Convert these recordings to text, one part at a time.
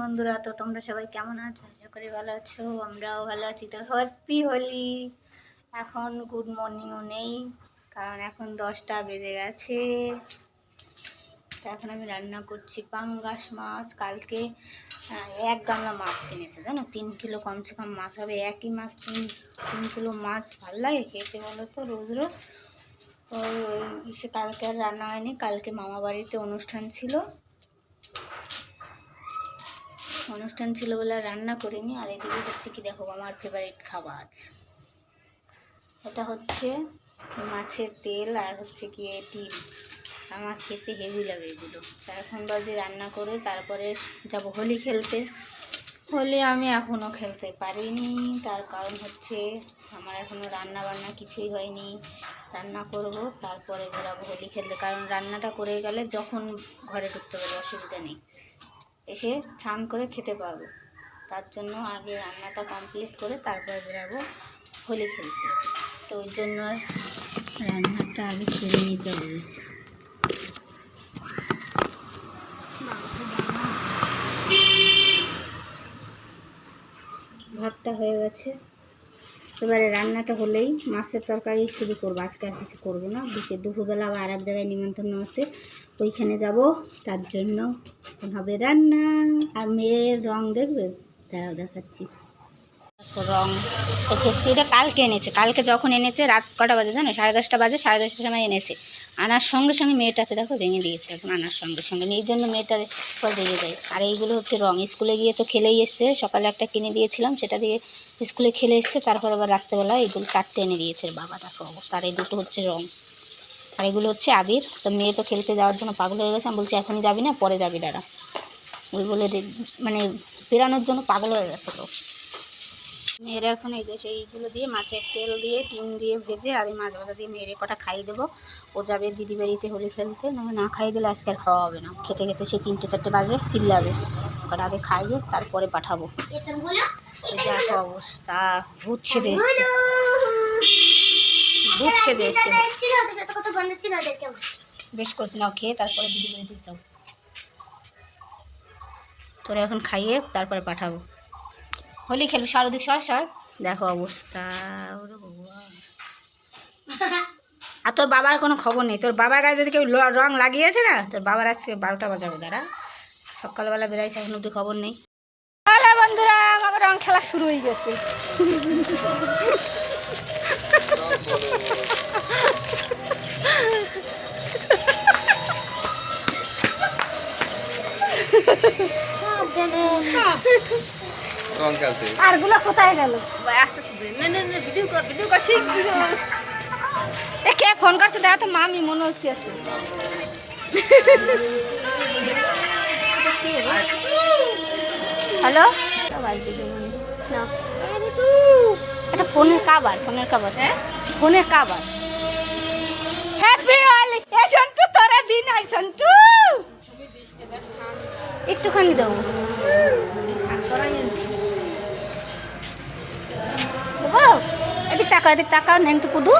বন্ধুরা, তো তোমরা সবাই কেমন আছো? আশা করি ভালো আছো, আমরাও ভালো আছি। তো হ্যাপি হোলি এখন গুড মর্নিংও নেই, কারণ এখন দশটা বেজে গেছে। তো এখন আমি রান্না করছি পাঙ্গাস মাছ, কালকে এক গামলা মাছ কিনেছে, জানো? তিন কিলো কমসে কম মাছ হবে, একই মাছ, তিন তিন কিলো মাছ ভালো লাগে খেতে বলো তো রোজ। রোজ সে কালকে আর রান্না হয়নি, কালকে মামা বাড়িতে অনুষ্ঠান ছিল। অনুষ্ঠান ছিল বলে রান্না করিনি। আর এদিকে হচ্ছে কি দেখো, আমার ফেভারিট খাবার। এটা হচ্ছে মাছের তেল আর হচ্ছে কি ডিম। আমার খেতে হেভি লাগে এগুলো। তা এখন বাজে রান্না করে, তারপরে যাব হোলি খেলতে। হোলি আমি এখনও খেলতে পারিনি। তার কারণ হচ্ছে আমার এখনও রান্না বান্না কিছুই হয়নি। রান্না করব, তারপরে বেরাবো হোলি খেলতে। কারণ রান্নাটা করে গেলে যখন ঘরে ঢুকতে পারব, অসুবিধা নেই। এসে স্নান করে খেতে পারব। তার জন্য আগে রান্নাটা কমপ্লিট করে তারপর বেরাবো হোলি খেলতে। তো ওই জন্য রান্নাটা আগে সেরে নিতে হবে। ভাতটা হয়ে গেছে। এবারে রান্নাটা হলেই মাছের তরকারি শুরু করব। আজকে আর কিছু করব না। দুপুরবেলা আবার আর এক জায়গায় নিমন্ত্রণ আছে। ওইখানে যাব, তার জন্য হবে রান্না। আর মেয়ের রং দেখবে? তারাও দেখাচ্ছি। দেখো রং ফেসকিটা কালকে এনেছে। কালকে যখন এনেছে, রাত কটা বাজে জানো? সাড়ে দশটা বাজে, সাড়ে দশটার সময় এনেছে। আনার সঙ্গে সঙ্গে মেয়েটাকে দেখো, ভেঙে দিয়েছে এখন আনার সঙ্গে সঙ্গে। এই জন্য মেয়েটার ফল ভেঙে দেয় আর এইগুলো হচ্ছে রং। স্কুলে গিয়ে তো খেলেই এসছে। সকালে একটা কিনে দিয়েছিলাম, সেটা দিয়ে স্কুলে খেলে এসছে। তারপর আবার রাত্রেবেলা এইগুলো চারটে এনে দিয়েছে। বাবা, দেখো আর এই দুটো হচ্ছে রং। আর এগুলো হচ্ছে আবির। তো মেয়ে তো খেলতে যাওয়ার জন্য পাগল হয়ে গেছে। আমি বলছি এখনই যাবি না, পরে যাবি, দাঁড়া। ওই বলে মানে বেরানোর জন্য পাগল হয়ে গেছে তো। মেয়েরা এখন এই যে সেইগুলো দিয়ে মাছের তেল দিয়ে, ডিম দিয়ে ভেজে আর এই মাছ ভাজা দিয়ে মেয়েরে কটা খাইয়ে দেবো। ও যাবে দিদি বাড়িতে হোলি খেলতে। না না খাইয়ে দিলে আজকে আর খাওয়া হবে না। খেতে খেতে সে তিনটে চারটে বাজে চিল্লাবে। কটা আগে খাইয়ে তারপরে পাঠাবো। দেখো অবস্থা। ভূত সেজে এসছে। ভূত সেজে এসছে। বেশ করছি নাও খেয়ে তারপরে দিদি বাড়িতে যাও। তোরা এখন খাইয়ে তারপরে পাঠাবো। হোলি খেলবি সারদিক সর সর। দেখো অবস্থা ওরে ভগবান। আর তোর বাবার কোনো খবর নেই? তোর বাবার গায়ে যদি কেউ রং লাগিয়েছে না তোর বাবার আজকে বারোটা বাজাবো দাঁড়া। সকালবেলা বেড়াইছে এখন অব্দি খবর নেই। তাহলে বন্ধুরা আমার রং খেলা শুরু হয়ে গেছে। আরগুলো কোথায় গেল? আস্তে আস্তে না না না ভিডিও কর ভিডিও কর শিখ। এ কে ফোন করছে? দেখা তো মামি মনে হচ্ছে আছে হ্যালো? এটা ফোনের কাবার ফোনের কাবার হ্যাঁ? ফোনের কাবার হোলি এ সন্টু তোরা দিন আই সন্টু। একটুখানি দেবো দেবো এদিক তাকাও এদিক তাকাও নেংটু পুদু।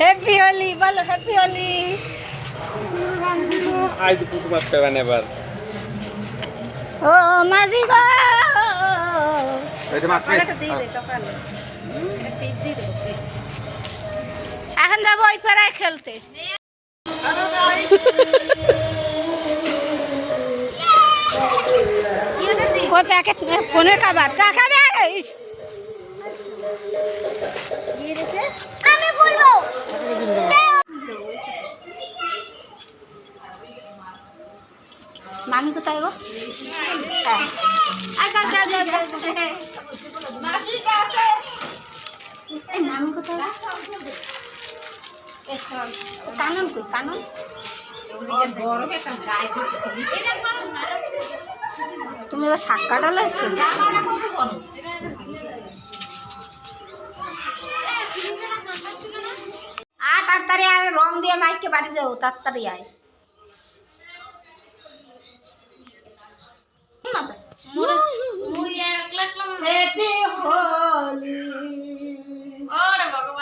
হ্যাপি হোলি বলো হ্যাপি হোলি আজ তো পুতুল মাছ ও মাঝি গো। ওই তো মাছ পেয়ে কলাটা দিয়ে দে কপালে এটা টিপ দিয়ে দে এখন যাব ওই পাড়ায় খেলতে। কি এটা দি ওই প্যাকেট ফোনের কাবার। টাকা দিয়ে রেখে আমি বলব। মামি কোথায় গো? হ্যাঁ। এই মামি কোথায় কানন কই? কানন? তুমি এবার শাক কাটালো এসছো আ তাড়াতাড়ি আয় রং দিয়ে মাইককে বাড়ি যাও তাড়াতাড়ি আয়। মুই একলা একলা Happy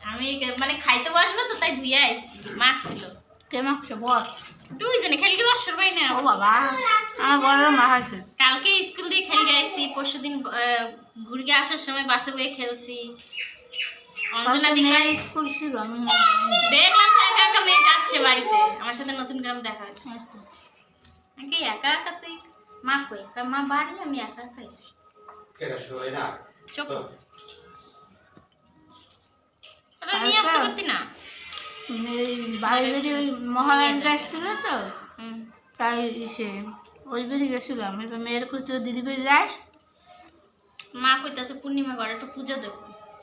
আমি মানে খাইতে বসবো তো তাই ধুয়ে আইছি। মাছ ছিল। কে মাখছে বল। তুই জানি খেলকে বসর পাই না। ও বাবা আমার বড় মাখাইছে কালকে স্কুল দিয়ে খেলকে আইছি পরশু দিন ঘুরকে আসার সময় বাসে বয়ে খেলছি। অঞ্জনা দিকে স্কুল ছিল আমি দেখলাম তো একা একা মেয়ে যাচ্ছে বাড়িতে। আমার সাথে নতুন গ্রাম দেখা হয়েছে। নাকি একা একা তুই? মা কই? তা মা বাড়ি আমি একা একাই যাই। কেডা শোয় না? চোখ নিয়ে আসতে পারতি না? তো তাই সে ওই বেরিয়ে গেছিলাম এবার মেয়ের খুঁজতে দিদি যাস? মা কইতাছে পূর্ণিমা ঘরে একটু পুজো দেবো।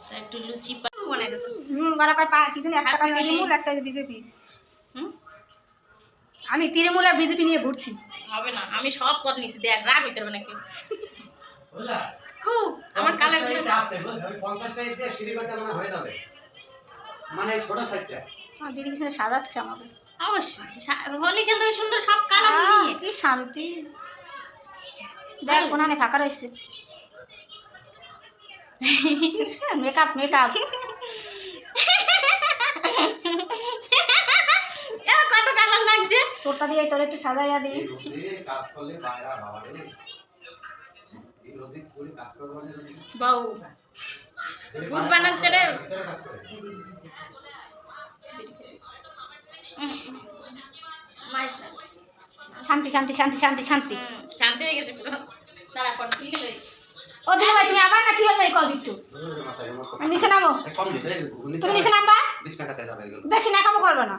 তা একটু লুচি পা বানাই দিছে হুম কয় পা কিছু একটা হাত কয় দিলি? তৃণমূল একটা বিজেপি। হুম? আমি তৃণমূল আর বিজেপি নিয়ে ঘুরছি। হবে না আমি সব পথ নিছি দেখ রাগ হইতে পারবে না কেউ আমার কালার মানে ছোট সাইজটা? আমার দিদি কিছু সাজাচ্ছে আমাকে অবশ্যই হোলি খেলতে ওই সুন্দর সব কালার নিয়ে। কি শান্তি। দেখ কোনানে ফাঁকা রয়েছে। মেকআপ মেকআপ এর কত কালার লাগছে? তোরটা দিয়ে তোর একটু সাজাইয়া দিই কাজ করলে বাবা রে। এই রোদে করে কাজ করব মানে বাউ। যদি ভূত বানাচ্ছে রে। শান্তি শান্তি শান্তি শান্তি শান্তি। শান্তি হয়ে গেছে পুরো। তারা পর কি খেলো? ও দিদি ভাই তুমি আবার না কি হলো নিচে নামো। তুমি নিচে নামবা? বিশ নাকামো করবে না।